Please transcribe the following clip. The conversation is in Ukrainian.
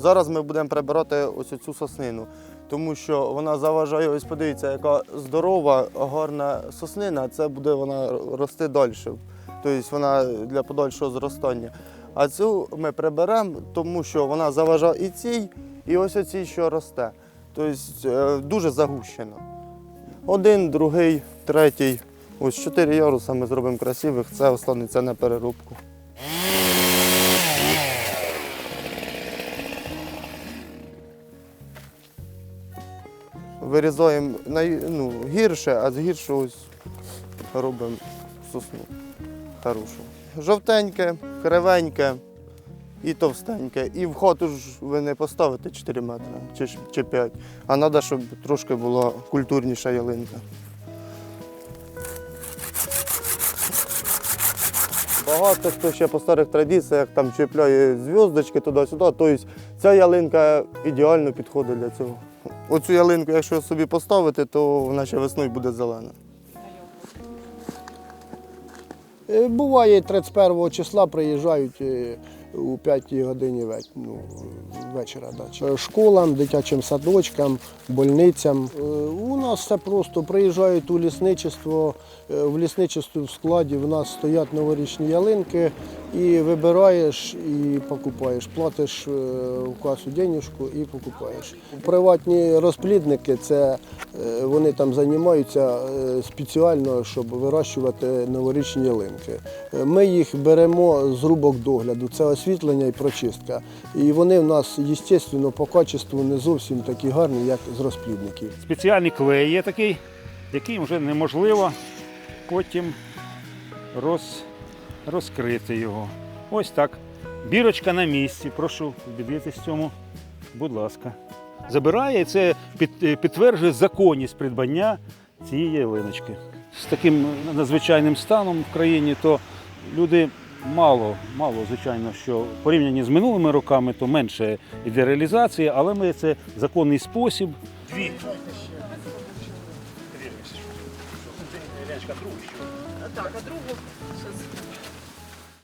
Зараз ми будемо прибирати ось цю соснину, тому що вона заважає, ось подивіться, яка здорова, гарна соснина, це буде вона рости далі. Тобто вона для подальшого зростання. А цю ми приберемо, тому що вона заважає і цій, і ось оцій, що росте. Тобто е, дуже загущено. Один, другий, третій. Ось чотири яруса ми зробимо красивих, це останеться на переробку. Вирізаємо най, ну, гірше, а з гіршого робимо сосну хорошу. Жовтеньке, кривеньке і товстеньке. І в хату ви не поставите 4 метри чи, чи 5, а треба, щоб трошки була культурніша ялинка. Багато хто ще по старих традиціях там чіпляє зв'язочки туди-сюди. Тобто ця ялинка ідеально підходить для цього. Оцю ялинку, якщо собі поставити, то вона ще весною буде зелена. Е, Буває 31 числа приїжджають е, у 5 годині ну, вечора. Да. Е, Школам, дитячим садочкам, больницям. Е, У нас все просто приїжджають у лісничество. Е, В лісничестві в складі в нас стоять новорічні ялинки, і вибираєш і покупаєш. Платиш в касу денежку і покупаєш. Приватні розплідники це вони там займаються спеціально, щоб вирощувати новорічні ялинки. Ми їх беремо з рубок догляду, це освітлення і прочистка. І вони в нас, звісно, по качеству не зовсім такі гарні, як з розплідників. Спеціальний клей є такий, який вже неможливо потім роз, розкрити його. Ось так. Бірочка на місці. Прошу підійти цьому. Будь ласка. Забирає і це е, підтверджує законність придбання цієї ялиночки. З таким надзвичайним станом в країні, то люди мало, мало, звичайно, що в порівнянні з минулими роками, то менше йде реалізації, але ми це законний спосіб. Дві.